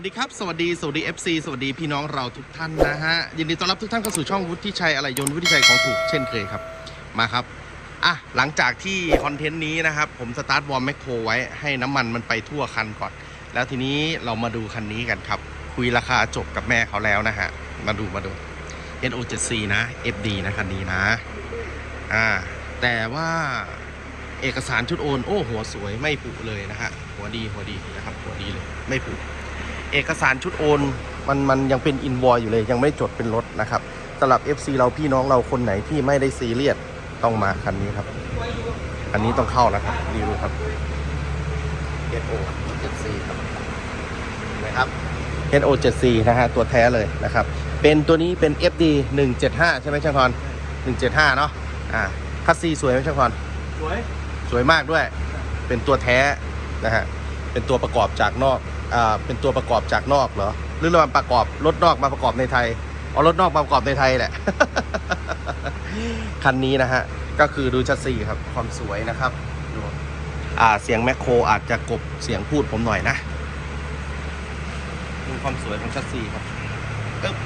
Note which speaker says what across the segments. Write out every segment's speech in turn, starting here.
Speaker 1: วัสดีครับ สวัสดีสวัสดี FC สวัสดีพี่น้องเราทุกท่านนะฮะยินดีต้อนรับทุกท่านเข้าสู่ช่องวุฒิชัยอะไรยนต์วุฒิชัยของถูกเช่นเคยครับมาครับอะหลังจากที่คอนเทนต์นี้นะครับ ผมสตาร์ทวอร์มแมคโครไว้ให้น้ำมันมันไปทั่วคันก่อน แล้วทีนี้เรามาดูคันนี้กันครับ คุยราคาจบกับแม่เขาแล้วนะฮะมาดูมาดู NO7C นะ FD นะคันนี้นะอ่าแต่ว่าเอกสารชุดโอนโอ้หัวสวยไม่ผุเลยนะฮะหัวดีหัวดีนะครับหัวดีเลยไม่ผุ เอกสารชุดโอน มันมันยังเป็นอินวอยอยู่เลย ยังไม่จดเป็นรถนะครับสำหรับ FC เราพี่น้องเราคนไหนที่ไม่ได้ซีเรียสต้องมาคันนี้ครับคันนี้ต้องเข้าแล้วครับรีวิวครับ HO 74ครับนะครับ HO 74นะฮะตัวแท้เลยนะครับ เป็นตัวนี้เป็น FD 175 ใช่ไหมช่างพร175 เนาะอ่าคัสซีสวยไหมช่างพร
Speaker 2: สวย
Speaker 1: สวยมากด้วย เป็นตัวแท้นะฮะ เป็นตัวประกอบจากนอก อ่าเป็นตัวประกอบจากนอกเหรอหรือเราประกอบรถนอกมาประกอบในไทยเอารถนอกมาประกอบในไทยแหละ คันนี้นะฮะ ก็คือดูชัดซีครับ ความสวยนะครับดูอ่าเสียงแมคโครอาจจะกบเสียงพูดผมหน่อยนะดูความสวยของชัดซีครับปึ๊บ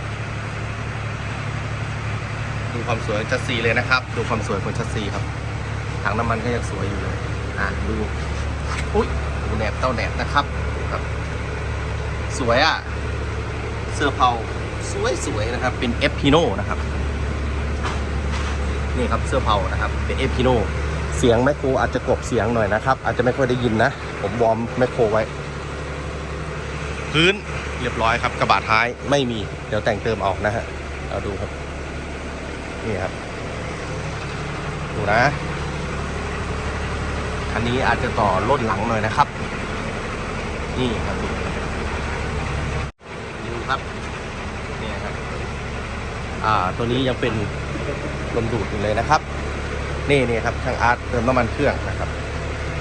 Speaker 1: ดูความสวยชัดซีเลยนะครับ ดูความสวยของชัดซีครับถังน้ำมันก็ยังสวยอยู่เลยอะดูอุ้ยดูแหนบเต้าแหนบนะครับ สวยอะ เสื้อเผาสวยสวยๆนะครับ เป็นเอฟพิโนนะครับ นี่ครับเสื้อเผานะครับ เป็นเอฟพิโนเสียงแมคโครอาจจะกลบเสียงหน่อยนะครับ อาจจะไม่ค่อยได้ยินนะ ผมวอร์มแมคโครไว้ พื้นเรียบร้อยครับกระบะท้ายไม่มี เดี๋ยวแต่งเติมเอานะฮะเราดูครับ นี่ครับ ดูนะอันนี้อาจจะต่อลดหลังหน่อยนะครับ นี่ครับดูดู ครับนี่ครับอ่าตัวนี้ยังเป็นลมดูดอยู่เลยนะครับ นี่นี่ครับช่างอาร์ตเติมน้ำมันเครื่องนะครับ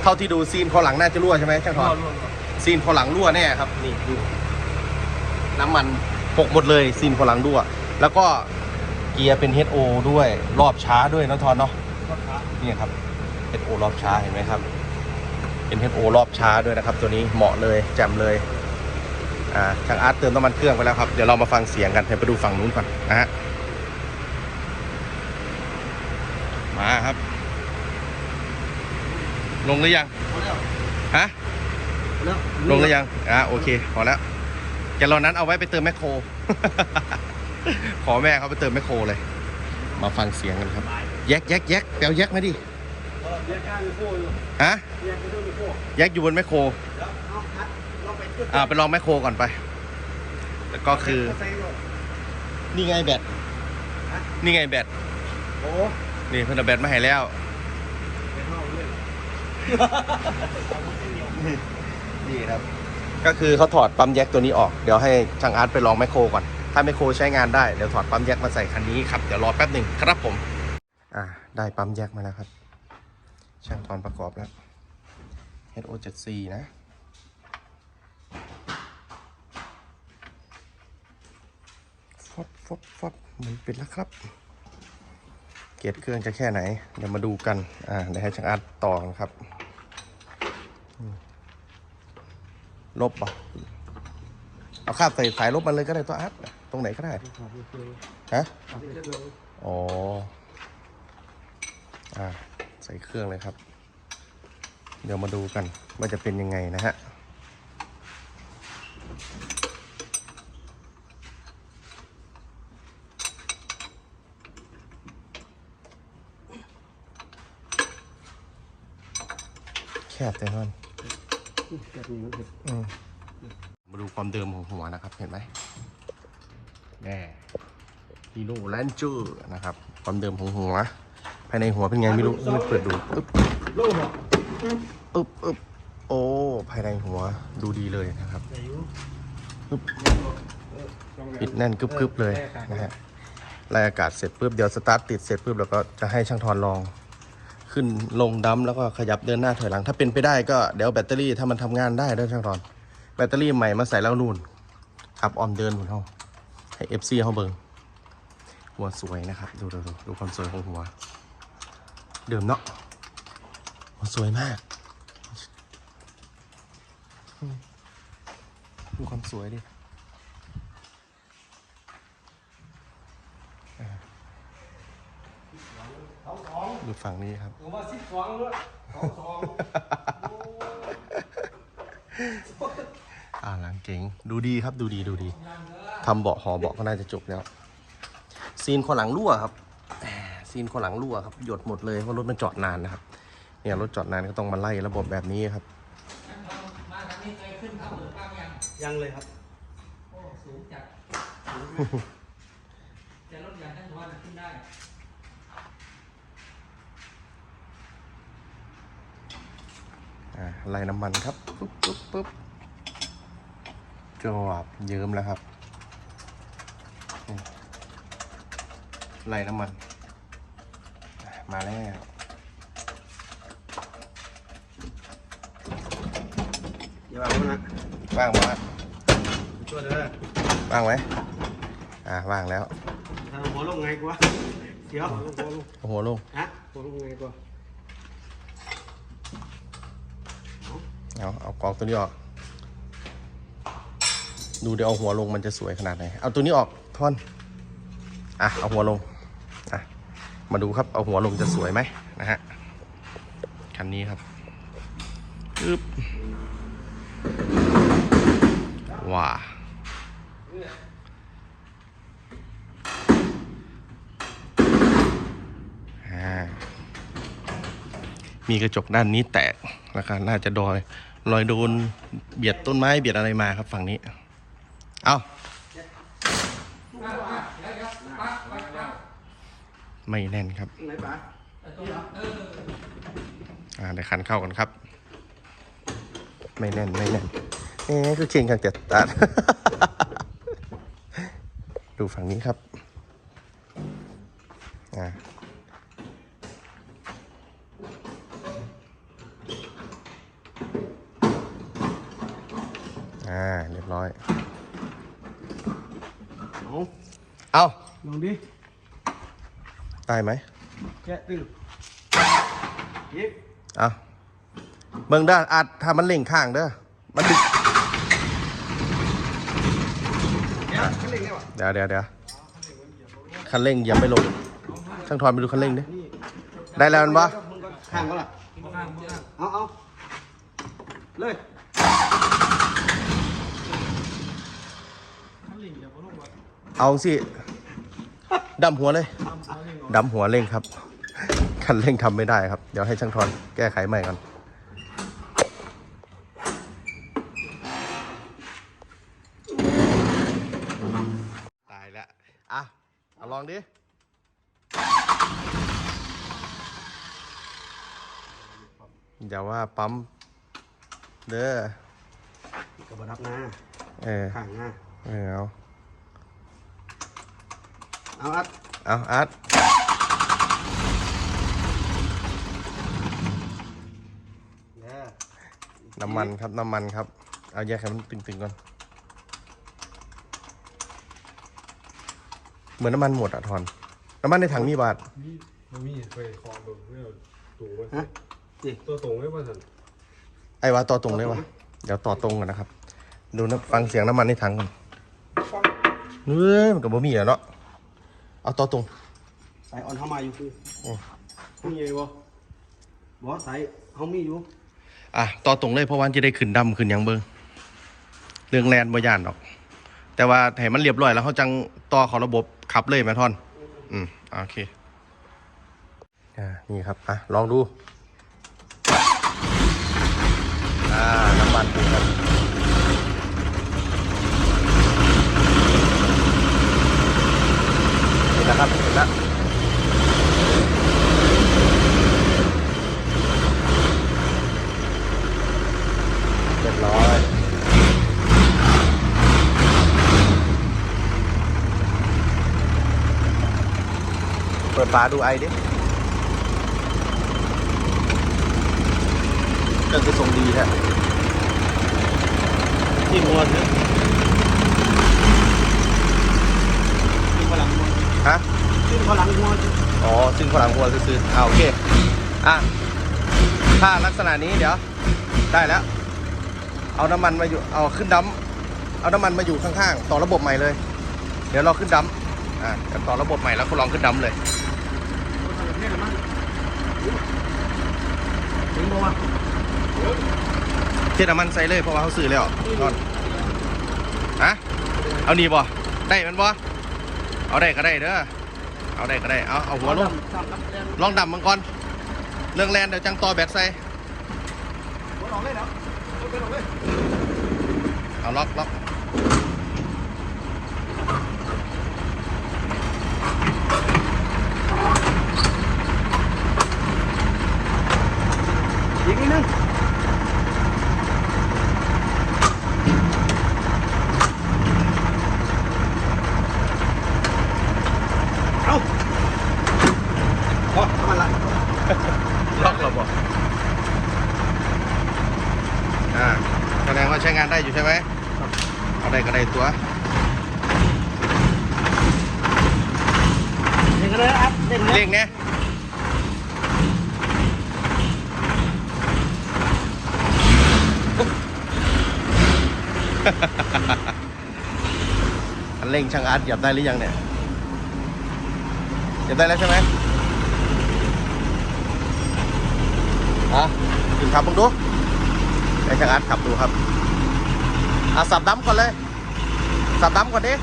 Speaker 1: เท่าที่ดูซีนพอหลังน่าจะรั่วใช่ไหมช่างท
Speaker 2: รั่
Speaker 1: อ
Speaker 2: วนรั่วรั่ว
Speaker 1: ซีนพอหลังรั่วแน่ครับ นี่ดูน้ำมันหกหมดเลยซีนพอหลังรั่ว แล้วก็เกียร์เป็น HO ด้วยรอบช้าด้วยน้องทอนเนาะ
Speaker 2: รถขา
Speaker 1: นี่ครับ HO รอบช้าเห็นไหมครับเป็น HO รอบช้าด้วยนะครับ ตัวนี้เหมาะเลยแจ่มเลยอ่า ช่างอาร์ตเติมน้ำมันเครื่องไปแล้วครับ เดี๋ยวเรามาฟังเสียงกันไปดูฝั่งนู้นก่อนนะฮะ มาครับ ลงหรือยัง ฮะ
Speaker 2: ล
Speaker 1: ลงหรือยัง อ่าโอเค พอแล้วแกลอนนั้นเอาไว้ไปเติมแมคโคร ขอแม่เขาไปเติมแมคโครเลย มาฟังเสียงกันครับ แยกแยกแยกแปลวแยกมาดิ
Speaker 2: เออแยกไปโค้อยู่
Speaker 1: ฮะ
Speaker 2: แยกไปด้วยไปโค้
Speaker 1: แยกอยู่บนแมคโคร
Speaker 2: แล้วเอาคัดล องไปจุด
Speaker 1: อ่าไปลองแมคโครก่อนไป แล้วก็คือ
Speaker 2: ใส่รถ
Speaker 1: นี่ไงแบตนี่ไงแบต
Speaker 2: โอ้
Speaker 1: นี่เพิ่นเอาแบตมาให้แล้ว
Speaker 2: เป็นห้องเลย
Speaker 1: นี่ครับ ก็คือเขาถอดปั๊มแยกตัวนี้ออก เดี๋ยวให้ช่างอาร์ตไปลองแมคโครก่อน ถ้าแมคโครใช้งานได้ เดี๋ยวถอดปั๊มแยกมาใส่คันนี้ครับ เดี๋ยวรอแป๊บหนึ่งครับผม อ่า ได้ปั๊มแยกมาแล้วครับ ช่างถอนประกอบแล้ว HO7C นะ ฟอบฟอบฟอบหมันปิดแล้วครับ เกียร์เครื่องจะแค่ไหน เดี๋ยวมาดูกัน อ่าเดี๋ยวให้ช่างอาร์ตต่อกันครับ ลบป่ะเอาคาบใส่สายลบมันเลยก็ได้ตัวอาร์ตตรงไหนก็ได้ ฮะ อ๋อ อ่า ใส่เครื่องเลยครับ เดี๋ยวมาดูกันว่าจะเป็นยังไงนะฮะ บแต่ท่อน
Speaker 2: แบบนี้มันเห็น
Speaker 1: อืมมาดูความเดิมของหัวนะครับ เห็นไหมแน่ฮีโร่แลนเจอร์นะครับ ความเดิมของหัว ภายในหัวเป็นไงไม่รู้ไม่เปิดดูอึ๊บ
Speaker 2: โล่เหรอ
Speaker 1: อึ๊บอึ๊บโอ้ ภายในหัวดูดีเลยนะครับ
Speaker 2: อายุ
Speaker 1: ปึ๊บปิดแน่นกึบๆเลยนะฮะไล่อากาศเสร็จปุ๊บเดี๋ยวสตาร์ทติดเสร็จปุ๊บเราก็จะให้ช่างทอนลอง ขึ้นลงดัมแล้วก็ขยับเดินหน้าถอยหลัง ถ้าเป็นไปได้ก็เดี๋ยวแบตเตอรี่ถ้ามันทำงานได้ด้วยช่างทอน แบตเตอรี่ใหม่มาใส่แล้วนู่นขับออมเดินหุ่นเฮาให้เอฟซีเขาเบิงหัวสวยนะครับ ดูดูดูดูความสวยของหัว เดิมเนาะหัวสวยมากดูความสวยดิอ่า
Speaker 2: สองสอง
Speaker 1: ดูฝั่งนี้ครับ
Speaker 2: ผมว่าสิบสองด้วยสองสองโอ้
Speaker 1: อ่าหลังเก๋งดูดีครับดูดีดูดีทำเบาะหอเบาะก็น่าจะจบแล้ว ซีนคนหลังรั่วครับแหมซีนคนหลังรั่วครับหยดหมดเลยเพราะรถมันจอดนานนะครับเนี่ยรถจอดนานก็ต้องมาไล่ระบบแบบนี้ครับ
Speaker 3: มาทางนี้เคยขึ้นเขาหรือบ้างยัง
Speaker 2: ยังเลยครับ
Speaker 3: โอ้สูงจัดแต่รถใหญ่ทั้งวันขึ้นได้
Speaker 1: อ่า ไล่น้ำมันครับปุ๊บปุ๊บปุ๊บจวบเยิ้มแล้วครับนี่ไล่น้ำมันอะมาแล้ว
Speaker 2: อย่าเอานะ
Speaker 1: ว่างไหม
Speaker 2: ช่วยเด้อ
Speaker 1: ว่างไหมอ่าว่างแล้ว
Speaker 2: ทำหัวลงไงกูวะเดี๋ยวหัวลงหัวลง
Speaker 1: เอาหัวลง
Speaker 2: ฮะหัวลงไงกู
Speaker 1: เอาเอากองตัวนี้ออก ดูเดี๋ยวเอาหัวลงมันจะสวยขนาดไหน เอาตัวนี้ออกท่อน อะ เอาหัวลง อะ มาดูครับ เอาหัวลงจะสวยไหมนะฮะ คันนี้ครับปึ๊บว้าอ่ามีกระจกด้านนี้แต นะครับน่าจะดอยรอยโดนเบียดต้นไม้เบียดอะไรมาครับฝั่งนี้ เอาไม่แน่นครับอ่าเดี๋ยวคันเข้ากันครับ ไม่แน่นไม่แน่นเอ๊ะก็เก่งกันแต่ตัด ดูฝั่งนี้ครับ อ่า อ่า เรียบร้อย
Speaker 2: เอา
Speaker 1: เอา
Speaker 2: ลองดิ
Speaker 1: ได้ไหม
Speaker 2: แกะตื้อยิบ
Speaker 1: เอาเบิ่งด้านอัดถ้ามันเล่งข้างเด้อมันดึก
Speaker 2: เดี๋ยวขึ้นเร่งได้ปะ
Speaker 1: เดี๋ยวเดี๋ยวเดี๋ยวคันเร่งเหยังไม่ลงช่างทอนไปดูคันเร่งดิ
Speaker 2: นี่
Speaker 1: ได้แล้วมันปะ
Speaker 2: มึงก็ข้างก็ล่ะ
Speaker 3: ข้างข้าง
Speaker 2: เอาเอาเลย
Speaker 1: เอาสิดำหัวเลยดำหัวเร่งครับคันเร่งทำไม่ได้ครับ เดี๋ยวให้ช่างทอนแก้ไขใหม่ก่อนตายแล้วอะเอาลองดิอย่าว่าปั๊มเด้อ
Speaker 2: กระบดับหน้า
Speaker 1: เออ
Speaker 2: ข้างหน้า
Speaker 1: เออเอา
Speaker 2: เอาอัด
Speaker 1: เอาอาร์ต
Speaker 2: เด้อ
Speaker 1: น้ำมันครับ น้ำมันครับ เอาแยกให้มันตึงๆก่อน เหมือนน้ำมันหมดอะทอน น้ำมันในถังมีบาท
Speaker 4: มีมันมีไปคอเบิ่งไม่เอาตูว่า
Speaker 2: ฮะดิ
Speaker 4: ตัวตรงไม่ว่าสัน
Speaker 1: ไอ้วาต่อตรงเลยวะเดี๋ยวต่อตรงกันนะครับ ดูนะฟังเสียงน้ำมันในถังก่อนเฮ้ยมันกับบ่มีอะเนาะ เอาต่อตรง
Speaker 2: สายออนเข้ามาอยู่คือ
Speaker 1: โอ้
Speaker 2: มีไงวะบอสสายเขามีอยู่
Speaker 1: อะต่อตรงเลยเพราะว่าจะได้ขึ้นดำขึ้นหยังเบิงเรื่องแลนบ่ย่านดอก แต่ว่าให้มันเรียบร้อยแล้วเขาจังต่อเของระบบขับเลยแม่ทอน อืมโอเคอ่านี่ครับอะลองดูอ่าน้ำมันดูครับ นะครับเห็นแล้วเรียบร้อยเปิดฝาดูไอดิเครื่องจะทรงดีแท้
Speaker 2: ที่มวนเนี่ยที่พลังมวน
Speaker 1: ฮะ
Speaker 2: ที่พลังมวน
Speaker 1: อ๋อซึ่งฝรั่งหัวซื้อๆอ่าโอเคอะถ้าลักษณะนี้เดี๋ยว ได้แล้ว เอาน้ำมันมาอยู่เอาขึ้นดเอาน้ำมันมาอยู่ข้างๆต่อระบบใหม่เลย เดี๋ยวเราขึ้นดัมอ่าเดี๋ยวต่อระบบใหม่แล้วก็ลองขึ้นดัมเลย
Speaker 2: ถึงบ่วะ
Speaker 1: เทียน้ำมันใส่เลยเพราะว่าเขาซื้อแล้วนอนฮะเอานี่บ่ได้มันบ่ เอาได้ก็ได้เด้อเอาได้ก็ได้เอาเอาหัวลง
Speaker 2: ตามครับแรง
Speaker 1: ลองดำมันก่อนเรื่องแลนเดี๋ยวจังต่อแบตใส่
Speaker 2: หัวออกเลยเนาะเอาไปออกเลย
Speaker 1: เอาล็อกล็อก
Speaker 2: อีกนิดนึงเอาพอเอามาละ
Speaker 1: ล็อกเราบ่อ่าแสดงว่าใช้งานได้อยู่ใช่ไหมเอาได้ก็ได้ตัว
Speaker 2: เด็กเลยครับเด็กเลย
Speaker 1: เร่งเนี่ย อัน เหยียบได้หรือยังเนี่ยเหยียบได้แล้วใช่ไหมอะถึงขับมึงดูให้ช่างอาร์ตขับดูครับอะสับดั้มก่อนเลย สับดั้มก่อนดิ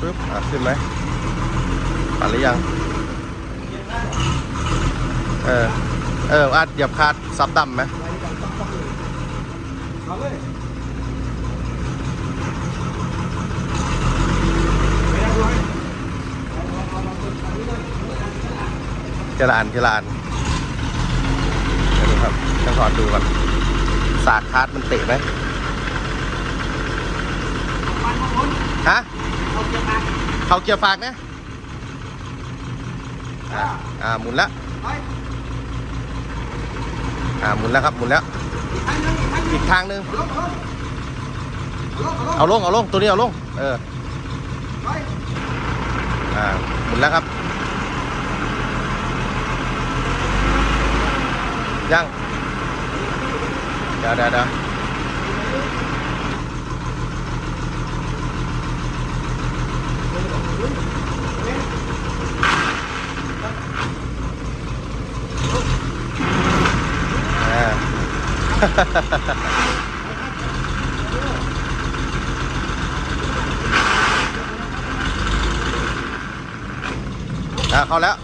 Speaker 1: ปึ๊บอะขึ้นไหมปัดหรือยัง เออ เอออาจเหยียบคาดซับดำไหม
Speaker 2: เอาเลย
Speaker 1: เจรานเจรานเดี๋ยวดูครับต้องถอดดูก่อนสากคาดมันเตะไหมฮะเขาเกียร์ฝากนะอ่าอ่าหมุนแล้วอ่าหมุนแล้วครับหมุนแล้ว
Speaker 2: อีกทางหนึ่งเอาลงเอาลง
Speaker 1: ตัวนี้เอาลงเอออ่าหมุนแล้วครับ ยังเดี๋ยวเดี๋ยวเดี๋ยวอ่าอ่าเข้าแล้ว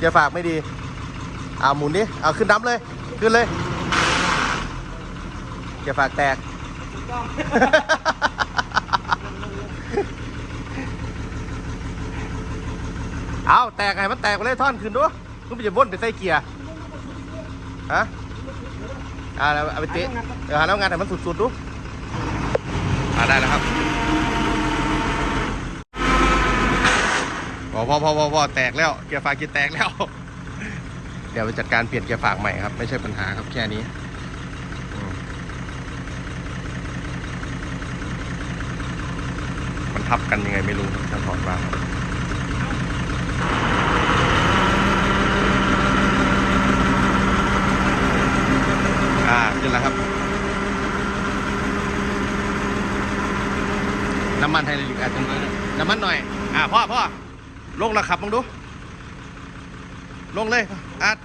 Speaker 1: เกียร์ฝากไม่ดีเอาหมุนดิเอาขึ้นน้ำเลย ขึ้นเลยเกียร์ฝากแตก เอาแตกไงมันแตกไปเลยท่อนขึ้นดูคุณไปจะวนไปใส่เกียร์ฮะอ่าแล้วเอาไปเตะเดี๋ยวหาแล้วงานแต่มันสุดๆดูอ่าได้แล้วครับพ อพอพอพอพอแตกแล้วเกียร์ฝากกีแตกแล้ว เดี๋ยวไปจัดการเปลี่ยนเกียร์ฝากใหม่ครับ ไม่ใช่ปัญหาครับแค่นี้มันทับกันยังไงไม่รู้ครับถ้าถอดมาครับอ่าขึ้นแล้วครับ น้ำมันไฮดรอลิกอาจจะน้ำมันหน่อย อ่าพ่อพ่อ ลงล้วขับมึงดู ลงเลยอาร์ต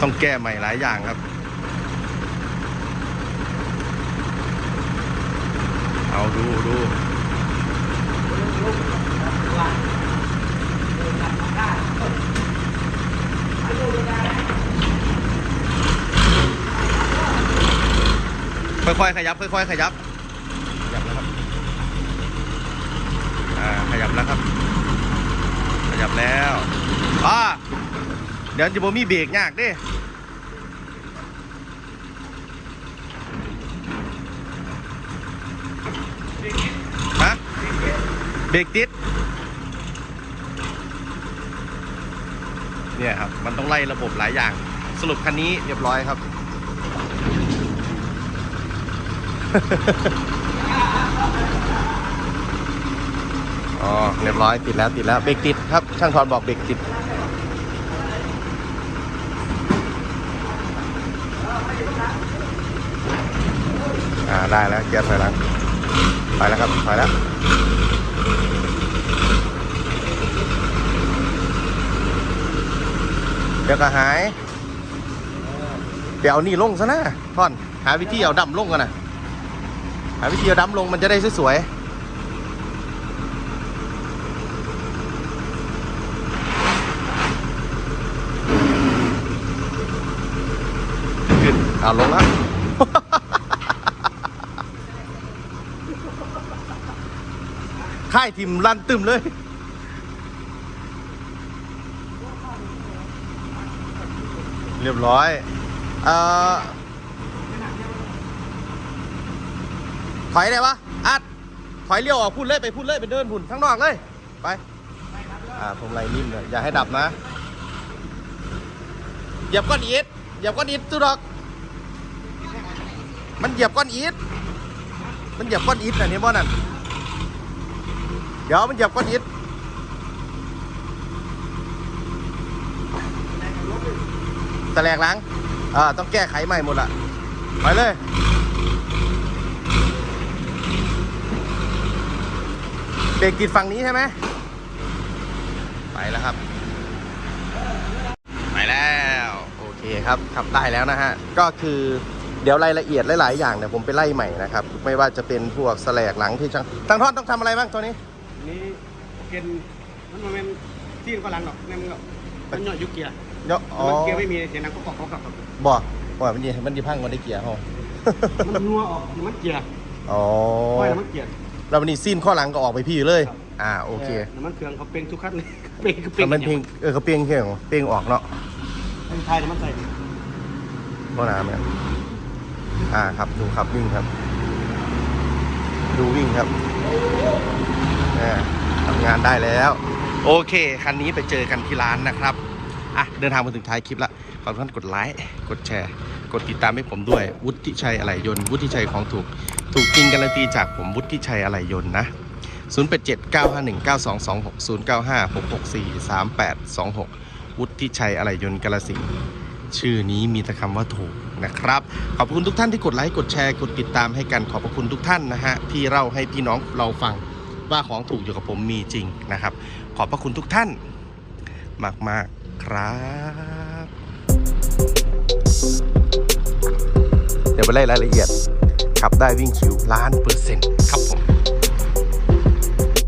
Speaker 1: ต้องแก้ใหม่หลายอย่างครับ เอาดูดู ค่อยๆขยับค่อยๆขยับ ขยับแล้วครับอ่าขยับแล้วครับ ขยับแล้วอ่าเดี๋ยวจะบ่มีเบรกยากเดิฮะเบรกติด เนี่ยครับ มันต้องไล่ระบบหลายอย่าง สรุปคันนี้เรียบร้อยครับ อ๋อ เรียบร้อยติดแล้วติดแล้วเบรกติดครับ ช่างทอนบอกเบรกติดอ่าได้แล้วเกียร์ถอยหลังไปแล้วครับถอยแล้ว ดี๋ยวก็หายเดี๋ยวเอานี่ลงซะนะท่อน หาวิธีเอาดำลงกันนะหาวิธีเอาดำลงมันจะได้สวยๆขึ้นเอาลงแล้วค่ายทีมลั่นตึมเลย เรียบร้อยเอ่อถอยได้ปะอัดถอยเลี้ยวออกพุ่นเลยไปพุ่นเลยไปเดินพุ่นข้างนอกเลยไปอ่าผมไรนิ่มเลยอย่าให้ดับนะเหยียบก้อนอิฐเหยียบก้อนอิฐตุดอก มันเหยียบก้อนอิฐมันเหยียบก้อนอิฐน่ะนี่บ่นั่นเดี๋ยวมันเหยียบก้อนอิฐ แตแลกหล้างอ่าต้องแก้ไขใหม่หมดละไปเลย เบรกติดฝั่งนี้ใช่ไหมไปแล้วครับ ไปแล้วโอเคครับขับได้แล้วนะฮะ ก็คือเดี๋ยวรายละเอียดหลายๆอย่างเนี่ยผมไปไล่ใหม่นะครับ ไม่ว่าจะเป็นพวกแสลกหลังที่ช่างทางทอดต้องทำอะไรบ้างตัวนี้
Speaker 2: นี่เกณฑ์มันมันเป็นที่ก็ลังหรอกนั่นมันก็มันหยาะยุกเกียร์
Speaker 1: เนาะอ๋อ
Speaker 2: มันเกียร์ไม่มีเสียงดังก็กอกกอกกอก
Speaker 1: บอกว่ามันดีมันดีพังมันได้เกียร์ห้อง
Speaker 2: มันนัวออกมันเกียร์
Speaker 1: อ๋อ
Speaker 2: ค่อยน้ำมันเกียร์
Speaker 1: แล้ววันนี้ซีนข้อหลังก็ออกไปพี่เลย อ่าโอเค
Speaker 2: น้ำมันเครื่องเขาเป็นทุกคันเลยเป็นคือเป็
Speaker 1: แต่มันเพลงเออเขาเปลงเพียงเปลงออกเนาะ
Speaker 2: เป็นไทยน้ำมันใส่
Speaker 1: เพราะน้ำเนี่ยอ่าครับดูครับวิ่งครับ ดูวิ่งครับอ่าทำงานได้แล้ว โอเค คันนี้ไปเจอกันที่ร้านนะครับ อะเดินทางมาถึงท้ายคลิปละขอทุกท่านกดไลค์กดแชร์ กดติดตามให้ผมด้วย วุฒิชัยอะไหล่ยนต์วุฒิชัยของถูก ถูกจริงการันตีจากผมวุฒิชัยอะไหล่ยนต์นะ087 951 9226 095 664 3826 วุฒิชัยอะไหล่ยนต์กาลสินชื่อนี้มีแต่คำว่าถูกนะครับ ขอบคุณทุกท่านที่กดไลค์กดแชร์กดติดตามให้กันขอบพระคุณทุกท่านนะฮะที่เล่าให้พี่น้องเราฟังว่าของถูกอยู่กับผมมีจริงนะครับ ขอบพระคุณทุกท่านมากๆ ครับเดี๋ยวไปไล่รายละเอียดขับได้วิ่งคิวล้านเปอร์เซ็นต์ครับผม